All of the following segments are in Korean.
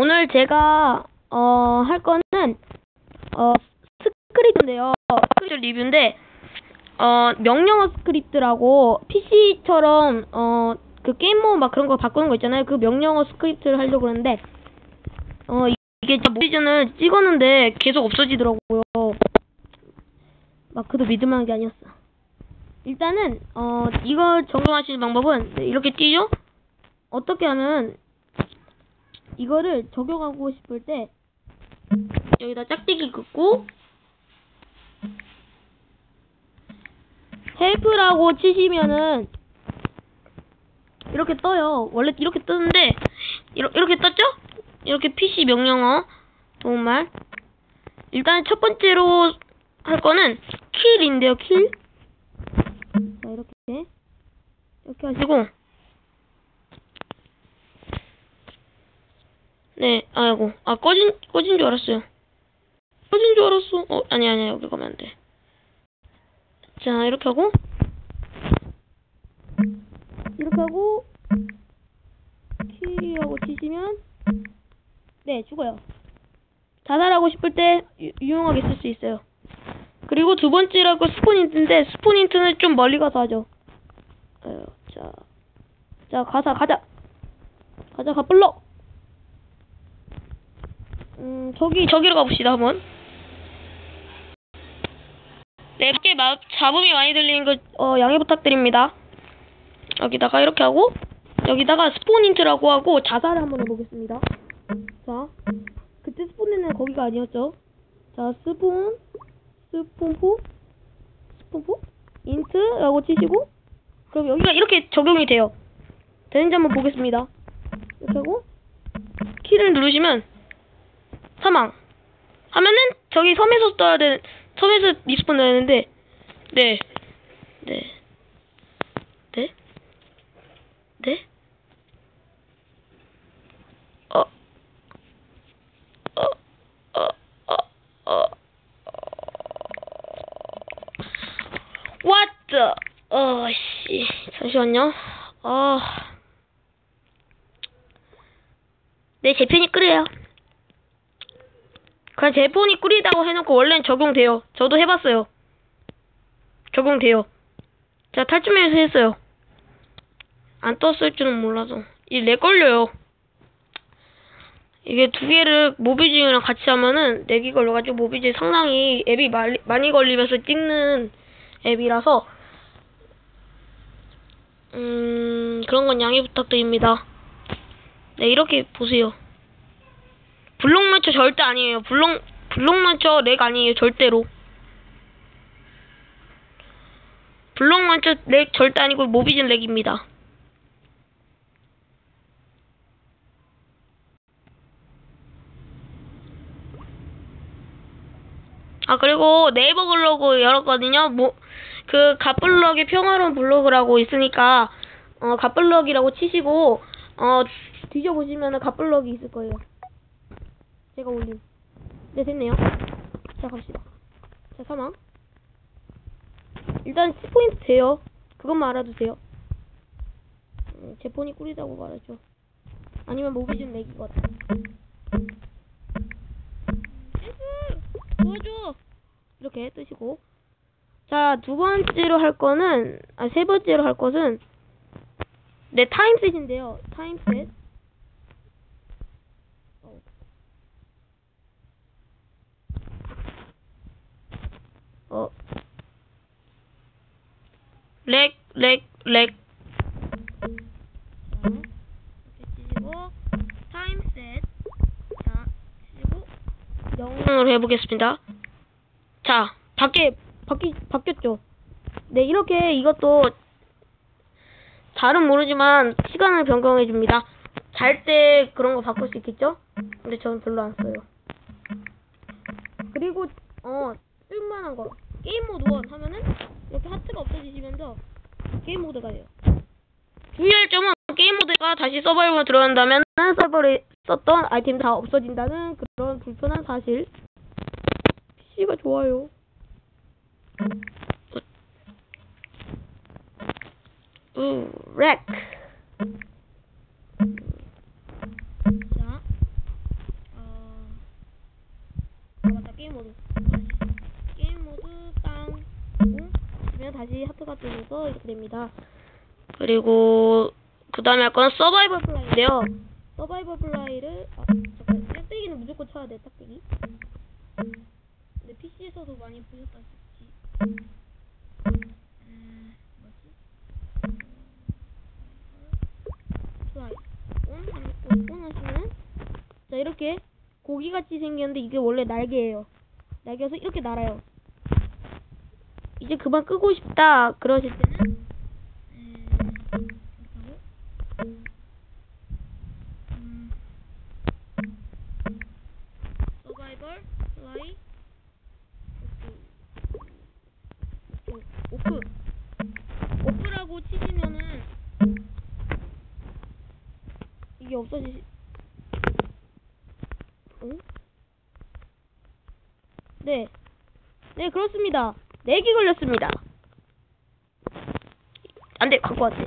오늘 제가 어, 할 거는 어, 스크립트인데요. 스크립트 리뷰인데 어, 명령어 스크립트라고 PC처럼 어, 그 게임모 막 그런 거 바꾸는 거 있잖아요. 그 명령어 스크립트를 하려고 그러는데 어, 이게 모비전을 찍었는데 계속 없어지더라고요. 막 그도 믿을만한 게 아니었어. 일단은 어, 이걸 적용하시는 방법은 네, 이렇게 띄죠? 어떻게 하면 이거를 적용하고 싶을 때 여기다 짝대기 긋고 헬프라고 치시면은 이렇게 떠요. 원래 이렇게 뜨는데 이렇게, 이렇게 떴죠? 이렇게 PC 명령어 도움말 일단 첫 번째로 할 거는 킬인데요. 킬. 자 이렇게 이렇게 하시고 네, 아이고, 아 꺼진 꺼진 줄 알았어요. 꺼진 줄 알았어. 어, 아니 아니 여기 가면 안 돼. 자, 이렇게 하고 이렇게 하고 키하고 치시면 네 죽어요. 자살하고 싶을 때 유, 유용하게 쓸 수 있어요. 그리고 두 번째라고 스포닌트인데 스포닌트는 좀 멀리 가서 하죠. 아유, 자, 자 가자 가자 가자 가불러. 음, 저기, 저기로 가봅시다, 한번. 네, 밖에 마, 잡음이 많이 들리는 거, 어, 양해 부탁드립니다. 여기다가 이렇게 하고, 여기다가 스포닌트라고 하고, 자살을 한번 해보겠습니다. 자, 그때 스포닌트는 거기가 아니었죠. 자, 스폰, 스폰포, 스폰포, 인트라고 치시고, 그럼 여기가 이렇게 적용이 돼요. 되는지 한번 보겠습니다. 이렇게 하고, 키를 누르시면, 사망. 하면은 저기 섬에서 떠야 되 섬에서 리스폰 되는데 네. 네. 네? 네? 어. 어. 어. 어. 어. What the? 어, 씨. 잠시만요. 아. 네, 제 편이 끄래요. 그냥 제 폰이 꿀이다고 해놓고 원래는 적용돼요. 저도 해봤어요. 적용돼요. 제가 탈춤에서 했어요. 안 떴을 줄은 몰라서. 이렉 걸려요. 이게 두 개를 모비징이랑 같이 하면은 렉이 걸려가지고 모비징 상당히 앱이 많이, 많이 걸리면서 찍는 앱이라서 음 그런 건 양해 부탁드립니다. 네 이렇게 보세요. 블록 런처 절대 아니에요. 블록 블록 런처 렉 아니에요. 절대로. 블록 런처 렉 절대 아니고 모비즌 렉입니다. 아 그리고 네이버 블로그 열었거든요. 뭐그 갓블럭의 평화로운 블로그라고 있으니까 어 갓블럭이라고 치시고 어 뒤져보시면은 갓블럭이 있을 거예요. 제가 올린. 네, 됐네요. 자, 갑시다. 자, 사망. 일단 10포인트 돼요. 그것만 알아두세요. 음, 제 폰이 꿀이다고 말하죠. 아니면 모비준 내기거든. 도와줘! 이렇게 뜨시고. 자, 두 번째로 할 거는, 아, 세 번째로 할 것은, 네, 타임셋인데요. 타임셋. 어. 렉, 렉, 렉. 이렇게 치시고, 타임 셋. 자, 치시고, 0으로 해보겠습니다. 자, 밖에, 바뀌, 바뀌었죠? 네, 이렇게 이것도, 잘은 모르지만, 시간을 변경해 줍니다. 잘 때 그런 거 바꿀 수 있겠죠? 근데 저는 별로 안 써요. 그리고, 어, 쓸만한 거 게임 모드 원 하면은 이렇게 하트가 없어지시면서 게임 모드가 돼요. 주의할 점은 게임 모드가 다시 서버로 들어간다면 서버에 썼던 아이템 다 없어진다는 그런 불편한 사실. PC가 좋아요. 우, 렉. 뜨면서 이렇게 됩니다. 그리고 그 다음에 할 거는 서바이벌 플라이인데요. 서바이벌 플라이를 아 잠깐 짝대기는 무조건 쳐야 돼 짝대기. 근데 PC에서도 많이 보셨다시피 음, 하면 온 하시면 자 이렇게 고기같이 생겼는데 이게 원래 날개예요. 날개여서 이렇게 날아요. 이제 그만 끄고 싶다 그러실 때는 음, 서바이벌 플라이 오프 오프 오프라고 치시면은 이게 없어지시 응? 네. 네, 그렇습니다. 렉이 걸렸습니다. 안 돼, 갖고 왔대.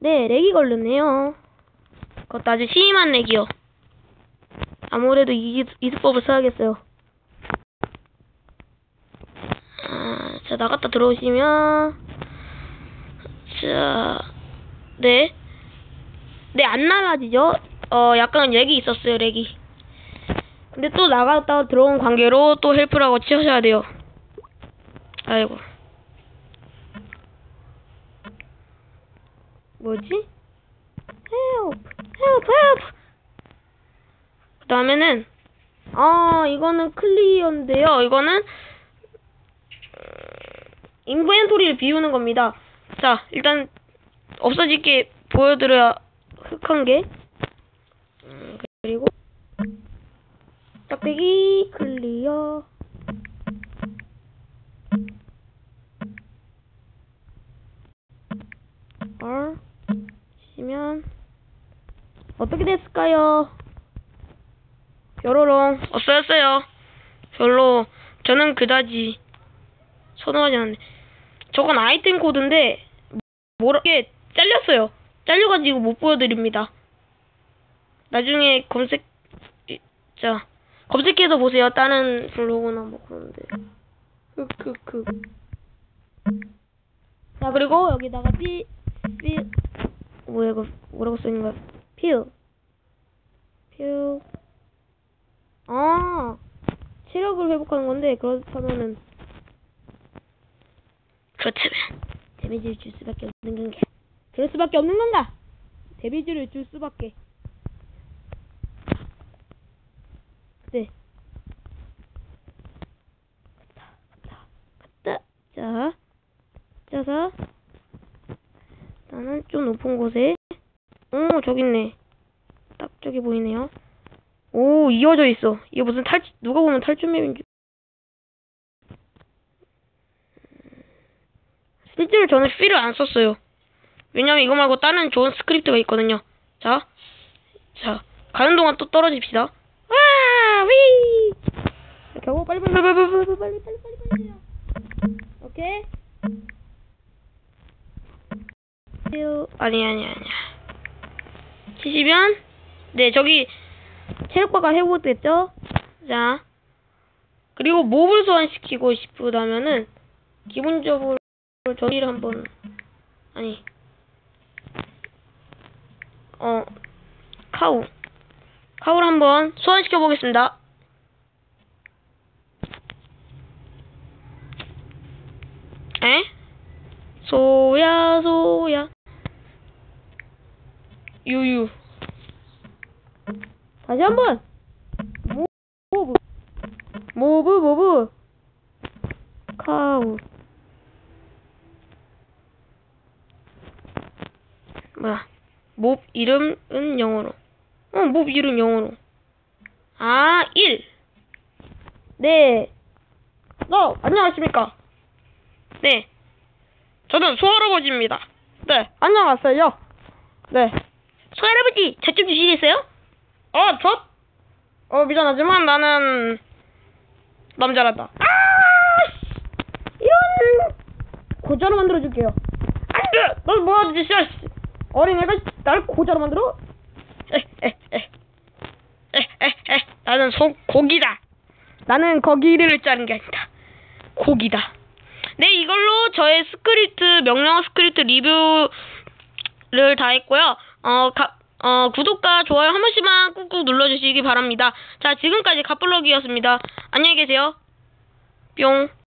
네, 렉이 걸렸네요. 그것도 아주 심한 렉이요. 아무래도 이, 이 수법을 써야겠어요. 아, 자, 나갔다 들어오시면, 자, 네. 네, 안 날아지죠? 어, 약간 렉이 있었어요, 렉이. 근데 또 나갔다 들어온 관계로 또 헬프라고 치셔야 돼요. 아이고. 뭐지? 헬프, 헬프! 그 다음에는, 아, 이거는 클리어인데요. 이거는, 음, 인벤토리를 비우는 겁니다. 자, 일단, 없어지게 보여드려야 흑한 게. 음, 그리고, 짝대기 클리어. 얼 치면 어떻게 됐을까요? 뾰로롱 없어졌어요. 별로 저는 그다지 선호하지 않는데 저건 아이템 코드인데 뭐게 잘렸어요. 잘려가지고 못 보여드립니다. 나중에 검색 자 검색해서 보세요. 다른 블로그나 뭐 그런데. 흑흑흑. 자 그리고 여기다가 피, 피 뭐야 이거 뭐라고 써있는 거야? 필. 필. 아 체력을 회복하는 건데 그렇다면은 그렇다면 데미지를 줄 수밖에 없는 건가? 그럴 수밖에 없는 건가? 데미지를 줄 수밖에. 네. 갔다, 갔다, 갔다. 자, 자서 나는 좀 높은 곳에. 오, 저기 있네. 딱 저기 보이네요. 오, 이어져 있어. 이게 무슨 탈, 누가 보면 탈출맵인 줄. 실제로 저는 필을 안 썼어요. 왜냐면 이거 말고 다른 좋은 스크립트가 있거든요. 자, 자, 가는 동안 또 떨어집시다. 와, 위! 하고 빨리 빨리 빨리 빨리 빨리 빨리 빨리 빨리 빨리 오케이. 유- 아니 아니 아니야. 치시면 네 저기 체력바가 회복됐죠? 자 그리고 몹을 소환시키고 싶다면은 기본적으로 저기를 한번 아니 어 카우 카우를 한번 소환시켜 보겠습니다. 에? 소야 소야 유유 다시 한번 모- 모브 모브 모브 카우 뭐야 몹 이름은 영어로 어 몹 이름 영어로 아 1. 네. 어, 안녕하십니까. 네. 저는 소할아버지입니다. 네, 안녕하세요. 네. 소할아버지, 저 좀 주시겠어요? 어, 저? 어, 미안하지만 나는 남자란다. 아! 씨! 이런 고자로 만들어 줄게요. 안 돼! 넌 짓이야, 씨. 어린애가 날 고자로 만들어? 에, 에, 에. 에, 에, 에. 나는 소, 고기다. 나는 거기를 자른 게 아니다. 고기다. 네, 이걸로 저의 스크립트, 명령 스크립트 리뷰를 다 했고요. 어, 가, 어, 구독과 좋아요 한 번씩만 꾹꾹 눌러주시기 바랍니다. 자, 지금까지 갑블럭이었습니다. 안녕히 계세요. 뿅.